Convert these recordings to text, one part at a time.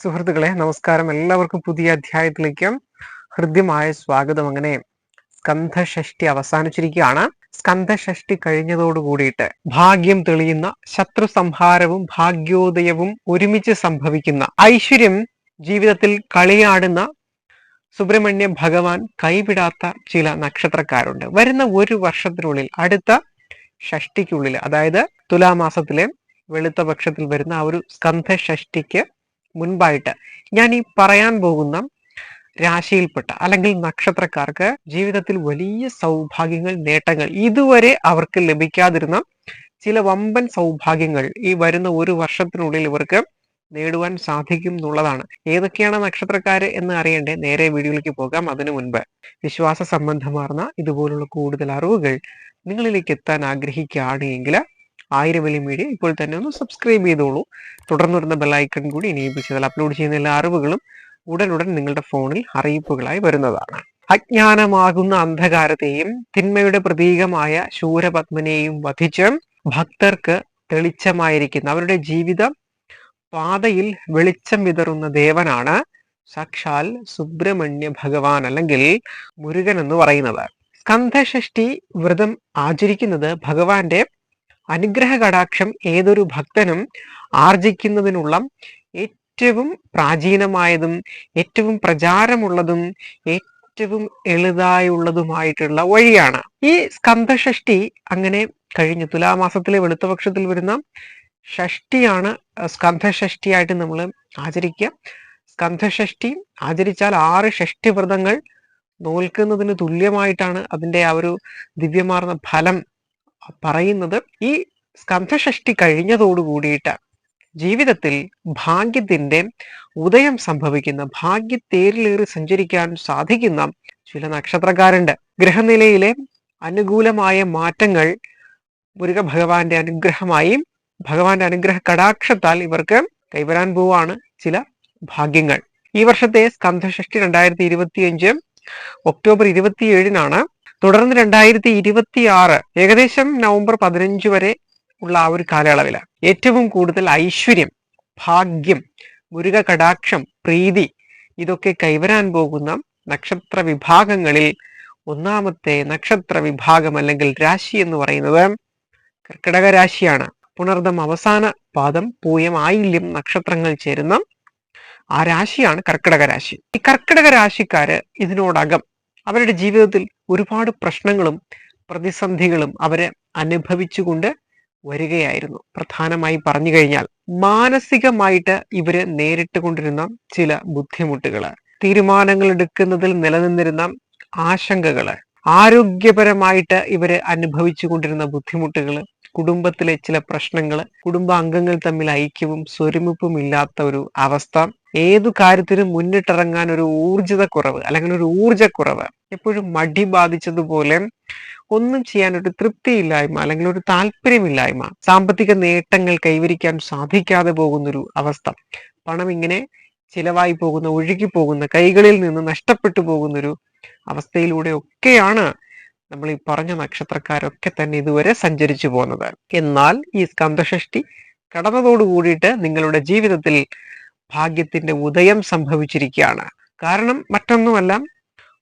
സുഹൃത്തുക്കളെ നമസ്കാരം. എല്ലാവർക്കും പുതിയ അധ്യായത്തിലേക്ക് ഹൃദ്യമായ സ്വാഗതം. അങ്ങനെ സ്കന്ധഷഷ്ടി അവസാനിച്ചിരിക്കുകയാണ്. സ്കന്ധഷഷ്ടി കഴിഞ്ഞതോട് കൂടിയിട്ട് ഭാഗ്യം തെളിയുന്ന ശത്രു സംഹാരവും ഭാഗ്യോദയവും ഒരുമിച്ച് സംഭവിക്കുന്ന ഐശ്വര്യം ജീവിതത്തിൽ കളിയാടുന്ന സുബ്രഹ്മണ്യ ഭഗവാൻ കൈവിടാത്ത ചില നക്ഷത്രക്കാരുണ്ട്. വരുന്ന ഒരു വർഷത്തിനുള്ളിൽ അടുത്ത ഷഷ്ടിക്കുള്ളിൽ അതായത് തുലാമാസത്തിലെ വെളുത്ത പക്ഷത്തിൽ വരുന്ന ആ ഒരു സ്കന്ധ ഷഷ്ടിക്ക് മുൻപായിട്ട് ഞാൻ ഈ പറയാൻ പോകുന്ന രാശിയിൽപ്പെട്ട അല്ലെങ്കിൽ നക്ഷത്രക്കാർക്ക് ജീവിതത്തിൽ വലിയ സൗഭാഗ്യങ്ങൾ നേട്ടങ്ങൾ ഇതുവരെ അവർക്ക് ലഭിക്കാതിരുന്ന ചില വമ്പൻ സൗഭാഗ്യങ്ങൾ ഈ വരുന്ന ഒരു വർഷത്തിനുള്ളിൽ ഇവർക്ക് നേടുവാൻ സാധിക്കും എന്നുള്ളതാണ്. ഏതൊക്കെയാണ് നക്ഷത്രക്കാര് എന്ന് അറിയണ്ടേ? നേരെ വീഡിയോയിലേക്ക് പോകാം. അതിനു മുൻപ് വിശ്വാസ സംബന്ധമാർന്ന ഇതുപോലുള്ള കൂടുതൽ അറിവുകൾ നിങ്ങളിലേക്ക് എത്താൻ ആഗ്രഹിക്കുകയാണ് എങ്കിൽ ആയിരം വലിയ മീഡിയ ഇപ്പോൾ തന്നെ ഒന്ന് സബ്സ്ക്രൈബ് ചെയ്തോളൂ. തുടർന്ന് വരുന്ന ബെല്ലൈക്കൺ കൂടി എനേബിൾ ചെയ്താൽ അപ്ലോഡ് ചെയ്യുന്ന എല്ലാ അറിവുകളും ഉടനുടൻ നിങ്ങളുടെ ഫോണിൽ അറിയിപ്പുകളായി വരുന്നതാണ്. അജ്ഞാനമാകുന്ന അന്ധകാരത്തെയും തിന്മയുടെ പ്രതീകമായ ശൂരപത്മനെയും വധിച്ച് ഭക്തർക്ക് തെളിച്ചമായിരിക്കുന്ന അവരുടെ ജീവിത പാതയിൽ വെളിച്ചം വിതറുന്ന ദേവനാണ് സാക്ഷാൽ സുബ്രഹ്മണ്യ ഭഗവാൻ അല്ലെങ്കിൽ മുരുകൻ എന്ന് പറയുന്നത്. സ്കന്ധഷഷ്ടി വ്രതം ആചരിക്കുന്നത് ഭഗവാന്റെ അനുഗ്രഹ കടാക്ഷം ഏതൊരു ഭക്തനും ആർജിക്കുന്നതിനുള്ള ഏറ്റവും പ്രാചീനമായതും ഏറ്റവും പ്രചാരമുള്ളതും ഏറ്റവും എളുതായുള്ളതുമായിട്ടുള്ള വഴിയാണ്. ഈ സ്കന്ധഷഷ്ടി അങ്ങനെ കഴിഞ്ഞു തുലാമാസത്തിലെ വെളുത്തപക്ഷത്തിൽ വരുന്ന ഷഷ്ടിയാണ് സ്കന്ധഷഷ്ടിയായിട്ട് നമ്മൾ ആചരിക്കുക. സ്കന്ധഷഷ്ടി ആചരിച്ചാൽ ആറ് ഷഷ്ടി വ്രതങ്ങൾ നോൽക്കുന്നതിന് തുല്യമായിട്ടാണ് അതിന്റെ ആ ഒരു ദിവ്യമാർന്ന ഫലം പറയുന്നത് ഈ സ്കന്ധഷഷ്ടി കഴിഞ്ഞതോടു കൂടിയിട്ട് ജീവിതത്തിൽ ഭാഗ്യത്തിന്റെ ഉദയം സംഭവിക്കുന്ന ഭാഗ്യത്തേരിലേറി സഞ്ചരിക്കാൻ സാധിക്കുന്ന ചില നക്ഷത്രക്കാരുണ്ട്. ഗ്രഹനിലയിലെ അനുകൂലമായ മാറ്റങ്ങൾ മുരുക ഭഗവാന്റെ അനുഗ്രഹമായി ഭഗവാന്റെ അനുഗ്രഹ കടാക്ഷത്താൽ ഇവർക്ക് കൈവരാൻ പോവാണ് ചില ഭാഗ്യങ്ങൾ. ഈ വർഷത്തെ സ്കന്ധഷഷ്ടി രണ്ടായിരത്തി ഇരുപത്തിയഞ്ച് ഒക്ടോബർ ഇരുപത്തിയേഴിനാണ് തുടർന്ന് രണ്ടായിരത്തി ഇരുപത്തി ആറ് ഏകദേശം നവംബർ പതിനഞ്ച് വരെ ഉള്ള ആ ഒരു കാലയളവിൽ ഏറ്റവും കൂടുതൽ ഐശ്വര്യം ഭാഗ്യം മുരുക കടാക്ഷം പ്രീതി ഇതൊക്കെ കൈവരാൻ പോകുന്ന നക്ഷത്ര വിഭാഗങ്ങളിൽ ഒന്നാമത്തെ നക്ഷത്ര വിഭാഗം അല്ലെങ്കിൽ രാശി എന്ന് പറയുന്നത് കർക്കിടക രാശിയാണ്. പുണർദം അവസാന പാദം പൂയം ആയില്യം നക്ഷത്രങ്ങൾ ചേരുന്ന ആ രാശിയാണ് കർക്കിടക രാശി. ഈ കർക്കിടക രാശിക്കാര് ഇതിനോടകം അവരുടെ ജീവിതത്തിൽ ഒരുപാട് പ്രശ്നങ്ങളും പ്രതിസന്ധികളും അവരെ അനുഭവിച്ചുകൊണ്ട് വരികയായിരുന്നു. പ്രധാനമായി പറഞ്ഞു കഴിഞ്ഞാൽ മാനസികമായിട്ട് ഇവർ നേരിട്ട് കൊണ്ടിരുന്ന ചില ബുദ്ധിമുട്ടുകൾ തീരുമാനങ്ങൾ എടുക്കുന്നതിൽ നിലനിന്നിരുന്ന ആശങ്കകൾ ആരോഗ്യപരമായിട്ട് ഇവർ അനുഭവിച്ചു കൊണ്ടിരുന്ന ബുദ്ധിമുട്ടുകൾ കുടുംബത്തിലെ ചില പ്രശ്നങ്ങൾ കുടുംബാംഗങ്ങൾ തമ്മിൽ ഐക്യവും സ്വരുമിപ്പും ഇല്ലാത്ത ഒരു അവസ്ഥ ഏതു കാര്യത്തിനും മുന്നിട്ടിറങ്ങാൻ ഒരു ഊർജിത കുറവ് അല്ലെങ്കിൽ ഒരു ഊർജക്കുറവ് എപ്പോഴും മടി ബാധിച്ചതുപോലെ ഒന്നും ചെയ്യാൻ ഒരു തൃപ്തിയില്ലായ്മ അല്ലെങ്കിൽ ഒരു താല്പര്യമില്ലായ്മ സാമ്പത്തിക നേട്ടങ്ങൾ കൈവരിക്കാൻ സാധിക്കാതെ പോകുന്നൊരു അവസ്ഥ. പണം ഇങ്ങനെ ചിലവായി പോകുന്ന ഒഴുകി പോകുന്ന കൈകളിൽ നിന്ന് നഷ്ടപ്പെട്ടു പോകുന്നൊരു അവസ്ഥയിലൂടെ ഒക്കെയാണ് നമ്മൾ ഈ പറഞ്ഞ നക്ഷത്രക്കാരൊക്കെ തന്നെ ഇതുവരെ സഞ്ചരിച്ചു പോകുന്നത്. എന്നാൽ ഈ സ്കന്ധഷഷ്ടി കടന്നതോടു കൂടിയിട്ട് നിങ്ങളുടെ ജീവിതത്തിൽ ഭാഗ്യത്തിന്റെ ഉദയം സംഭവിച്ചിരിക്കുകയാണ്. കാരണം മറ്റൊന്നുമല്ല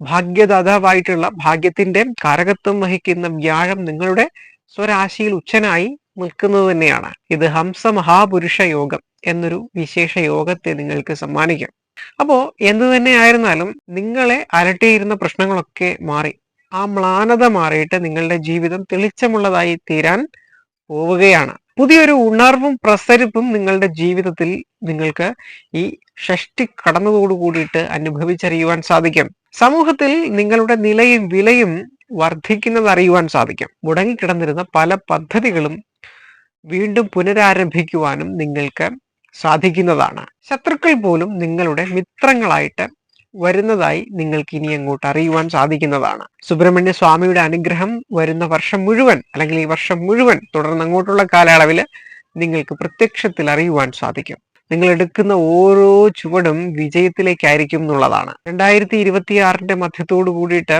ഭാഗ്യദാതാവായിട്ടുള്ള ഭാഗ്യത്തിന്റെ കാരകത്വം വഹിക്കുന്ന വ്യാഴം നിങ്ങളുടെ സ്വരാശിയിൽ ഉച്ചനായി നിൽക്കുന്നത് തന്നെയാണ്. ഇത് ഹംസ മഹാപുരുഷ യോഗം എന്നൊരു വിശേഷ യോഗത്തെ നിങ്ങൾക്ക് സമ്മാനിക്കും. അപ്പോ എന്തു തന്നെ ആയിരുന്നാലും നിങ്ങളെ അലട്ടിയിരുന്ന പ്രശ്നങ്ങളൊക്കെ മാറി ആ മ്ലാനത മാറിയിട്ട് നിങ്ങളുടെ ജീവിതം തെളിച്ചമുള്ളതായി തീരാൻ പോവുകയാണ്. പുതിയൊരു ഉണർവും പ്രസരിപ്പും നിങ്ങളുടെ ജീവിതത്തിൽ നിങ്ങൾക്ക് ഈ ഷഷ്ടി കടന്നതോടു കൂടിയിട്ട് അനുഭവിച്ചറിയുവാൻ സാധിക്കും. സമൂഹത്തിൽ നിങ്ങളുടെ നിലയും വിലയും വർദ്ധിക്കുന്നത് അറിയുവാൻ സാധിക്കും. മുടങ്ങിക്കിടന്നിരുന്ന പല പദ്ധതികളും വീണ്ടും പുനരാരംഭിക്കുവാനും നിങ്ങൾക്ക് സാധിക്കുന്നതാണ്. ശത്രുക്കൾ പോലും നിങ്ങളുടെ മിത്രങ്ങളായിട്ട് വരുന്നതായി നിങ്ങൾക്ക് ഇനി അങ്ങോട്ട് അറിയുവാൻ സാധിക്കുന്നതാണ്. സുബ്രഹ്മണ്യ സ്വാമിയുടെ അനുഗ്രഹം വരുന്ന വർഷം മുഴുവൻ അല്ലെങ്കിൽ ഈ വർഷം മുഴുവൻ തുടർന്ന് അങ്ങോട്ടുള്ള കാലയളവിൽ നിങ്ങൾക്ക് പ്രത്യക്ഷത്തിൽ അറിയുവാൻ സാധിക്കും. നിങ്ങൾ എടുക്കുന്ന ഓരോ ചുവടും വിജയത്തിലേക്കായിരിക്കും എന്നുള്ളതാണ്. രണ്ടായിരത്തി ഇരുപത്തിയാറിന്റെ മധ്യത്തോടു കൂടിയിട്ട്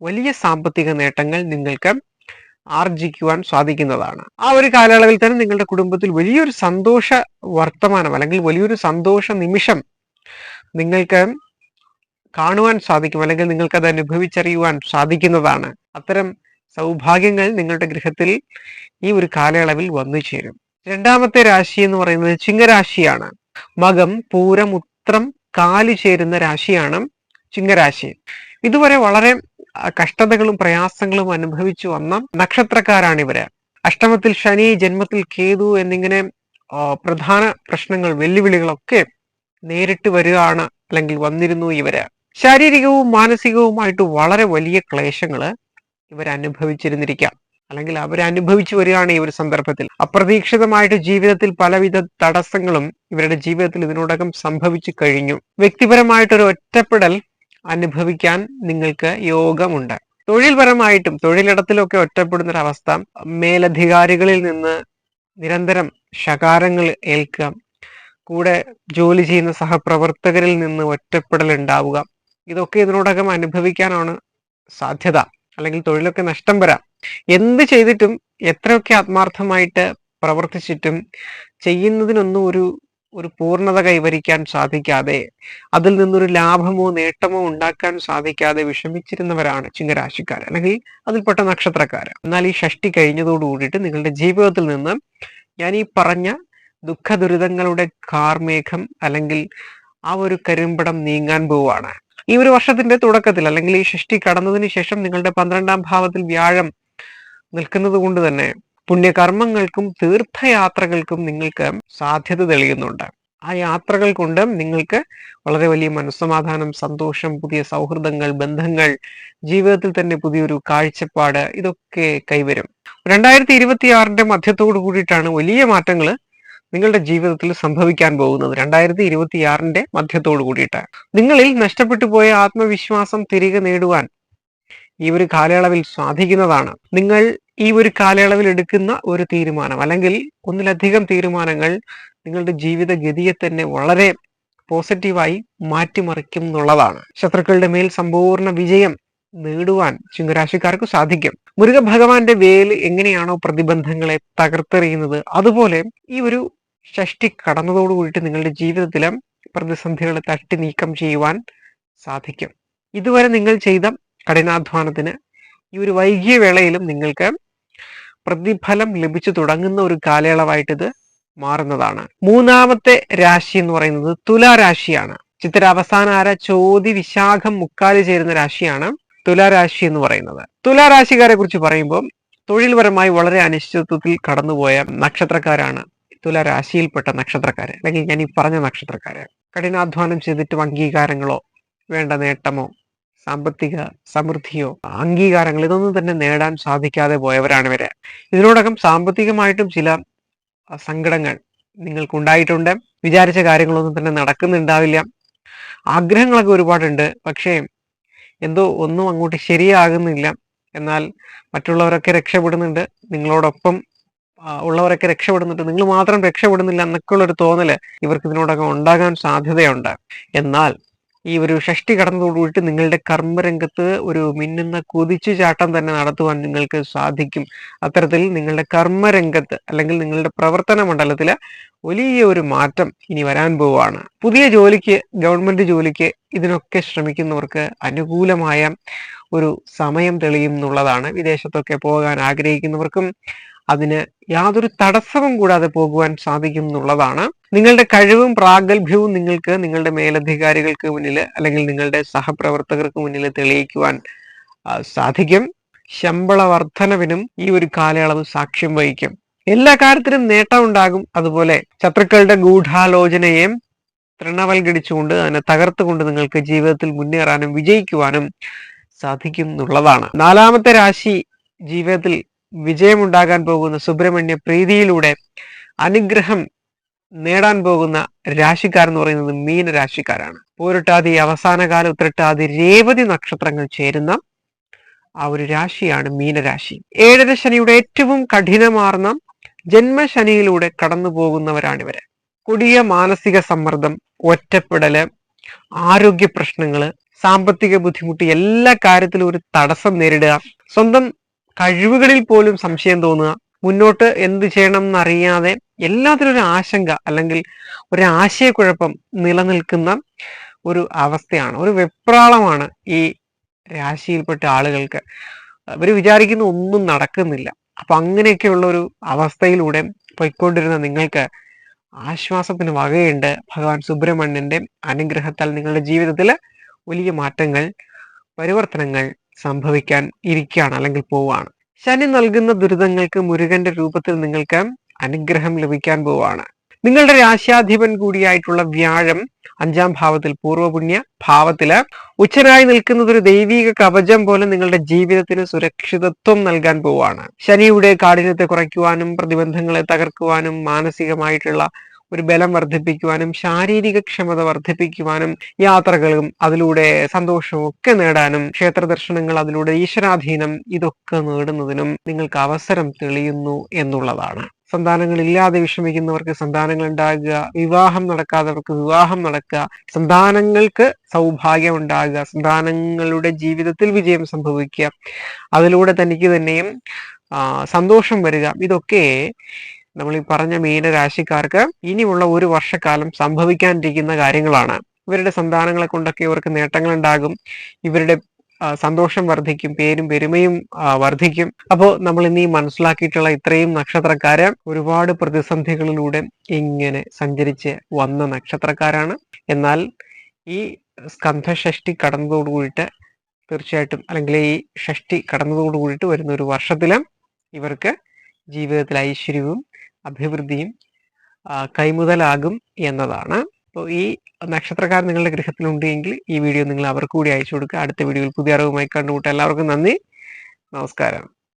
വലിയ സാമ്പത്തിക നേട്ടങ്ങൾ നിങ്ങൾക്ക് ആർജിക്കുവാൻ സാധിക്കുന്നതാണ്. ആ ഒരു കാലയളവിൽ തന്നെ നിങ്ങളുടെ കുടുംബത്തിൽ വലിയൊരു സന്തോഷ വർത്തമാനം അല്ലെങ്കിൽ വലിയൊരു സന്തോഷ നിമിഷം നിങ്ങൾക്ക് കാണുവാൻ സാധിക്കും അല്ലെങ്കിൽ നിങ്ങൾക്കത് അനുഭവിച്ചറിയുവാൻ സാധിക്കുന്നതാണ്. അത്തരം സൗഭാഗ്യങ്ങൾ നിങ്ങളുടെ ഗൃഹത്തിൽ ഈ ഒരു കാലയളവിൽ വന്നു ചേരും. രണ്ടാമത്തെ രാശി എന്ന് പറയുന്നത് ചിങ്ങരാശിയാണ്. മകം പൂരം ഉത്രം കാലി ചേരുന്ന രാശിയാണ് ചിങ്ങരാശി. ഇതുവരെ വളരെ കഷ്ടതകളും പ്രയാസങ്ങളും അനുഭവിച്ചു വന്ന നക്ഷത്രക്കാരാണ് ഇവർ. അഷ്ടമത്തിൽ ശനി ജന്മത്തിൽ കേതു എന്നിങ്ങനെ പ്രധാന പ്രശ്നങ്ങൾ വെല്ലുവിളികളൊക്കെ നേരിട്ട് വരികയാണ് അല്ലെങ്കിൽ വന്നിരുന്നു ഇവർ. ശാരീരികവും മാനസികവുമായിട്ട് വളരെ വലിയ ക്ലേശങ്ങൾ ഇവർ അനുഭവിച്ചിരുന്നിരിക്കാം അല്ലെങ്കിൽ അവർ അനുഭവിച്ചു വരികയാണ് ഈ ഒരു സന്ദർഭത്തിൽ. അപ്രതീക്ഷിതമായിട്ട് ജീവിതത്തിൽ പലവിധ തടസ്സങ്ങളും ഇവരുടെ ജീവിതത്തിൽ ഇതിനോടകം സംഭവിച്ചു കഴിഞ്ഞു. വ്യക്തിപരമായിട്ടൊരു ഒറ്റപ്പെടൽ അനുഭവിക്കാൻ നിങ്ങൾക്ക് യോഗമുണ്ട്. തൊഴിൽപരമായിട്ടും തൊഴിലിടത്തിലൊക്കെ ഒറ്റപ്പെടുന്ന ഒരവസ്ഥ മേലധികാരികളിൽ നിന്ന് നിരന്തരം ശകാരങ്ങൾ ഏൽക്കുക കൂടെ ജോലി ചെയ്യുന്ന സഹപ്രവർത്തകരിൽ നിന്ന് ഒറ്റപ്പെടൽ ഉണ്ടാവുക ഇതൊക്കെ ഇതിനോടകം അനുഭവിക്കാനാണ് സാധ്യത. അല്ലെങ്കിൽ തൊഴിലൊക്കെ നഷ്ടം വരാം. എന്ത് ചെയ്തിട്ടും എത്രയൊക്കെ ആത്മാർത്ഥമായിട്ട് പ്രവർത്തിച്ചിട്ടും ചെയ്യുന്നതിനൊന്നും ഒരു ഒരു പൂർണത കൈവരിക്കാൻ സാധിക്കാതെ അതിൽ നിന്നൊരു ലാഭമോ നേട്ടമോ ഉണ്ടാക്കാൻ സാധിക്കാതെ വിഷമിച്ചിരുന്നവരാണ് ചിങ്ങരാശിക്കാർ അല്ലെങ്കിൽ അതിൽപ്പെട്ട നക്ഷത്രക്കാർ എന്നാൽ ഈ ഷഷ്ടി കഴിഞ്ഞതോടു കൂടിയിട്ട് നിങ്ങളുടെ ജീവിതത്തിൽ നിന്ന് ഞാൻ ഈ പറഞ്ഞ ദുഃഖ ദുരിതങ്ങളുടെ കാർമേഘം അല്ലെങ്കിൽ ആ ഒരു കരിമ്പടം നീങ്ങാൻ പോവാണ് ഈ ഒരു വർഷത്തിന്റെ തുടക്കത്തിൽ അല്ലെങ്കിൽ ഈ ഷഷ്ടി കടന്നതിന് ശേഷം നിങ്ങളുടെ പന്ത്രണ്ടാം ഭാവത്തിൽ വ്യാഴം നിൽക്കുന്നത് കൊണ്ട് തന്നെ പുണ്യകർമ്മങ്ങൾക്കും തീർത്ഥയാത്രകൾക്കും നിങ്ങൾക്ക് സാധ്യത തെളിയുന്നുണ്ട്. ആ യാത്രകൾ കൊണ്ട് നിങ്ങൾക്ക് വളരെ വലിയ മനസ്സമാധാനം സന്തോഷം പുതിയ സൗഹൃദങ്ങൾ ബന്ധങ്ങൾ ജീവിതത്തിൽ തന്നെ പുതിയൊരു കാഴ്ചപ്പാട് ഇതൊക്കെ കൈവരും. രണ്ടായിരത്തി ഇരുപത്തി ആറിന്റെ മധ്യത്തോടു കൂടിയിട്ടാണ് വലിയ മാറ്റങ്ങൾ നിങ്ങളുടെ ജീവിതത്തിൽ സംഭവിക്കാൻ പോകുന്നത് രണ്ടായിരത്തി ഇരുപത്തിയാറിന്റെ മധ്യത്തോടു കൂടിയിട്ട് നിങ്ങളിൽ നഷ്ടപ്പെട്ടു പോയ ആത്മവിശ്വാസം തിരികെ നേടുവാൻ ഈ ഒരു കാലയളവിൽ സാധിക്കുന്നതാണ്. നിങ്ങൾ ഈ ഒരു കാലയളവിൽ എടുക്കുന്ന ഒരു തീരുമാനം അല്ലെങ്കിൽ ഒന്നിലധികം തീരുമാനങ്ങൾ നിങ്ങളുടെ ജീവിത ഗതിയെ തന്നെ വളരെ പോസിറ്റീവായി മാറ്റിമറിക്കും എന്നുള്ളതാണ്. ശത്രുക്കളുടെ മേൽ സമ്പൂർണ വിജയം നേടുവാൻ ചിങ്ങരാശിക്കാർക്ക് സാധിക്കും. മുരുക ഭഗവാന്റെ വേൽ എങ്ങനെയാണോ പ്രതിബന്ധങ്ങളെ തകർത്തെറിയുന്നത് അതുപോലെ ഈ ഒരു ഷഷ്ടി കടന്നതോടു കൂടിയിട്ട് നിങ്ങളുടെ ജീവിതത്തിലെ പ്രതിസന്ധികൾ തട്ടി നീക്കം ചെയ്യുവാൻ സാധിക്കും. ഇതുവരെ നിങ്ങൾ ചെയ്ത കഠിനാധ്വാനത്തിന് ഈ ഒരു വൈകിയ വേളയിലും നിങ്ങൾക്ക് പ്രതിഫലം ലഭിച്ചു തുടങ്ങുന്ന ഒരു കാലയളവായിട്ട് ഇത് മാറുന്നതാണ്. മൂന്നാമത്തെ രാശി എന്ന് പറയുന്നത് തുലാരാശിയാണ് ചിത്ര അവസാന ആര ചോതി വിശാഖം മുക്കാലി ചേരുന്ന രാശിയാണ് തുലാരാശി എന്ന് പറയുന്നത്. തുലാരാശിക്കാരെ കുറിച്ച് പറയുമ്പോൾ തൊഴിൽപരമായി വളരെ അനിശ്ചിതത്വത്തിൽ കടന്നുപോയ നക്ഷത്രക്കാരാണ് തുലാരാശിയിൽപ്പെട്ട നക്ഷത്രക്കാര് അല്ലെങ്കിൽ ഞാൻ ഈ പറഞ്ഞ നക്ഷത്രക്കാര് കഠിനാധ്വാനം ചെയ്തിട്ട് അംഗീകാരങ്ങളോ വേണ്ട നേട്ടമോ സാമ്പത്തിക സമൃദ്ധിയോ അംഗീകാരങ്ങൾ ഇതൊന്നും തന്നെ നേടാൻ സാധിക്കാതെ പോയവരാണ് ഇവർ. ഇതിനോടകം സാമ്പത്തികമായിട്ടും ചില സങ്കടങ്ങൾ നിങ്ങൾക്കുണ്ടായിട്ടുണ്ട്. വിചാരിച്ച കാര്യങ്ങളൊന്നും തന്നെ നടക്കുന്നുണ്ടാവില്ല. ആഗ്രഹങ്ങളൊക്കെ ഒരുപാടുണ്ട്. പക്ഷേ എന്തോ ഒന്നും അങ്ങോട്ട് ശരിയാകുന്നില്ല. എന്നാൽ മറ്റുള്ളവരൊക്കെ രക്ഷപ്പെടുന്നുണ്ട്. നിങ്ങളോടൊപ്പം ഉള്ളവരൊക്കെ രക്ഷപ്പെടുന്നുണ്ട്. നിങ്ങൾ മാത്രം രക്ഷപ്പെടുന്നില്ല എന്നൊക്കെയുള്ളൊരു തോന്നൽ ഇവർക്ക് ഇതിനോടൊക്കെ ഉണ്ടാകാൻ സാധ്യതയുണ്ട്. എന്നാൽ ഈ ഒരു ഷഷ്ടി കടന്നതോടുകൂടി നിങ്ങളുടെ കർമ്മരംഗത്ത് ഒരു മിന്നുന്ന കുതിച്ചു ചാട്ടം തന്നെ നടത്തുവാൻ നിങ്ങൾക്ക് സാധിക്കും. അത്തരത്തിൽ നിങ്ങളുടെ കർമ്മരംഗത്ത് അല്ലെങ്കിൽ നിങ്ങളുടെ പ്രവർത്തന മണ്ഡലത്തിൽ വലിയ ഒരു മാറ്റം ഇനി വരാൻ പോവുകയാണ്. പുതിയ ജോലിക്ക് ഗവൺമെന്റ് ജോലിക്ക് ഇതിനൊക്കെ ശ്രമിക്കുന്നവർക്ക് അനുകൂലമായ ഒരു സമയം തെളിയും എന്നുള്ളതാണ് വിദേശത്തൊക്കെ പോകാൻ ആഗ്രഹിക്കുന്നവർക്കും അതിന് യാതൊരു തടസ്സവും കൂടാതെ പോകുവാൻ സാധിക്കും എന്നുള്ളതാണ്. നിങ്ങളുടെ കഴിവും പ്രാഗൽഭ്യവും നിങ്ങൾക്ക് നിങ്ങളുടെ മേലധികാരികൾക്ക് മുന്നിൽ അല്ലെങ്കിൽ നിങ്ങളുടെ സഹപ്രവർത്തകർക്ക് മുന്നിൽ തെളിയിക്കുവാൻ സാധിക്കും. ശമ്പള വർധനവിനും ഈ ഒരു കാലയളവ് സാക്ഷ്യം വഹിക്കും. എല്ലാ കാര്യത്തിലും നേട്ടം ഉണ്ടാകും. അതുപോലെ ശത്രുക്കളുടെ ഗൂഢാലോചനയും തൃണവൽഗടിച്ചുകൊണ്ട് അതിനെ തകർത്തുകൊണ്ട് നിങ്ങൾക്ക് ജീവിതത്തിൽ മുന്നേറാനും വിജയിക്കുവാനും സാധിക്കും എന്നുള്ളതാണ്. നാലാമത്തെ രാശി ജീവിതത്തിൽ വിജയമുണ്ടാകാൻ പോകുന്ന സുബ്രഹ്മണ്യ പ്രീതിയിലൂടെ അനുഗ്രഹം നേടാൻ പോകുന്ന രാശിക്കാർ എന്ന് പറയുന്നത് മീന രാശിക്കാരാണ്. പൂരട്ടാതി അവസാനകാല ഉത്രട്ടാതി രേവതി നക്ഷത്രങ്ങൾ ചേരുന്ന ആ ഒരു രാശിയാണ് മീനരാശി ഏഴര ശനിയുടെ ഏറ്റവും കഠിനമാർന്ന ജന്മശനിയിലൂടെ കടന്നു പോകുന്നവരാണ് ഇവർ കൊടിയ മാനസിക സമ്മർദ്ദം ഒറ്റപ്പെടൽ ആരോഗ്യ പ്രശ്നങ്ങൾ സാമ്പത്തിക ബുദ്ധിമുട്ട് എല്ലാ കാര്യത്തിലും ഒരു തടസ്സം നേരിടുക സ്വന്തം കഴിവുകളിൽ പോലും സംശയം തോന്നുക. മുന്നോട്ട് എന്ത് ചെയ്യണം എന്നറിയാതെ എല്ലാത്തിനും ഒരു ആശങ്ക അല്ലെങ്കിൽ ഒരു ആശയക്കുഴപ്പം നിലനിൽക്കുന്ന ഒരു അവസ്ഥയാണ്. ഒരു വെപ്രാളമാണ് ഈ രാശിയിൽപ്പെട്ട ആളുകൾക്ക്. അവർ വിചാരിക്കുന്ന ഒന്നും നടക്കുന്നില്ല. അപ്പൊ അങ്ങനെയൊക്കെയുള്ള ഒരു അവസ്ഥയിലൂടെ പോയിക്കൊണ്ടിരുന്ന നിങ്ങൾക്ക് ആശ്വാസത്തിന് വകയുണ്ട്. ഭഗവാൻ സുബ്രഹ്മണ്യന്റെ അനുഗ്രഹത്താൽ നിങ്ങളുടെ ജീവിതത്തിൽ വലിയ മാറ്റങ്ങൾ പരിവർത്തനങ്ങൾ സംഭവിക്കാൻ ഇരിക്കുകയാണ് അല്ലെങ്കിൽ പോവാണ് ശനി നൽകുന്ന ദുരിതങ്ങൾക്ക് മുരുകന്റെ രൂപത്തിൽ നിങ്ങൾക്ക് അനുഗ്രഹം ലഭിക്കാൻ പോവാണ് നിങ്ങളുടെ രാശ്യാധിപൻ കൂടിയായിട്ടുള്ള വ്യാഴം അഞ്ചാം ഭാവത്തിൽ പൂർവപുണ്യ ഭാവത്തിൽ ഉച്ചനായി നിൽക്കുന്നത് ഒരു ദൈവിക കവചം പോലെ നിങ്ങളുടെ ജീവിതത്തിന് സുരക്ഷിതത്വം നൽകാൻ പോവാണ് ശനിയുടെ കാഠിന്യത്തെ കുറയ്ക്കുവാനും പ്രതിബന്ധങ്ങളെ തകർക്കുവാനും മാനസികമായിട്ടുള്ള ഒരു ബലം വർദ്ധിപ്പിക്കുവാനും ശാരീരിക ക്ഷമത വർദ്ധിപ്പിക്കുവാനും യാത്രകളും അതിലൂടെ സന്തോഷവും ഒക്കെ നേടാനും ക്ഷേത്ര ദർശനങ്ങൾ അതിലൂടെ ഈശ്വരാധീനം ഇതൊക്കെ നേടുന്നതിനും നിങ്ങൾക്ക് അവസരം തെളിയുന്നു എന്നുള്ളതാണ്. സന്താനങ്ങൾ സന്താനങ്ങളില്ലാതെ വിഷമിക്കുന്നവർക്ക് സന്താനങ്ങൾ ഉണ്ടാകുക വിവാഹം നടക്കാത്തവർക്ക് വിവാഹം നടക്കുക സന്താനങ്ങൾക്ക് സൗഭാഗ്യം ഉണ്ടാകുക സന്താനങ്ങളുടെ ജീവിതത്തിൽ വിജയം സംഭവിക്കുക അതിലൂടെ തനിക്ക് തന്നെയും സന്തോഷം വരിക ഇതൊക്കെ നമ്മൾ ഈ പറഞ്ഞ മീനരാശിക്കാർക്ക് ഇനിയുള്ള ഒരു വർഷക്കാലം സംഭവിക്കാനിരിക്കുന്ന കാര്യങ്ങളാണ്. ഇവരുടെ സന്താനങ്ങളെ കൊണ്ടൊക്കെ ഇവർക്ക് നേട്ടങ്ങൾ ഉണ്ടാകും ഇവരുടെ സന്തോഷം വർദ്ധിക്കും. പേരും പെരുമയും വർദ്ധിക്കും. അപ്പോൾ നമ്മൾ ഇന്ന് ഈ മനസ്സിലാക്കിയിട്ടുള്ള ഇത്രയും നക്ഷത്രക്കാര് ഒരുപാട് പ്രതിസന്ധികളിലൂടെ ഇങ്ങനെ സഞ്ചരിച്ച് വന്ന നക്ഷത്രക്കാരാണ്. എന്നാൽ ഈ സ്കന്ധഷഷ്ടി കടന്നതോടുകൂടിയിട്ട് തീർച്ചയായിട്ടും അല്ലെങ്കിൽ ഈ ഷഷ്ടി കടന്നതോടുകൂടിയിട്ട് വരുന്ന ഒരു വർഷത്തിലും ഇവർക്ക് ജീവിതത്തിൽ ഐശ്വര്യവും അഭിവൃദ്ധിയും കൈമുതലാകും എന്നതാണ്. അപ്പോൾ ഈ നക്ഷത്രക്കാർ നിങ്ങളുടെ ഗൃഹത്തിലുണ്ടെങ്കിൽ ഈ വീഡിയോ നിങ്ങൾ അവർക്ക് കൂടി അയച്ചു കൊടുക്കുക. അടുത്ത വീഡിയോയിൽ പുതിയ അറിവുമായി കണ്ടുമുട്ടാം. എല്ലാവർക്കും നന്ദി. നമസ്കാരം.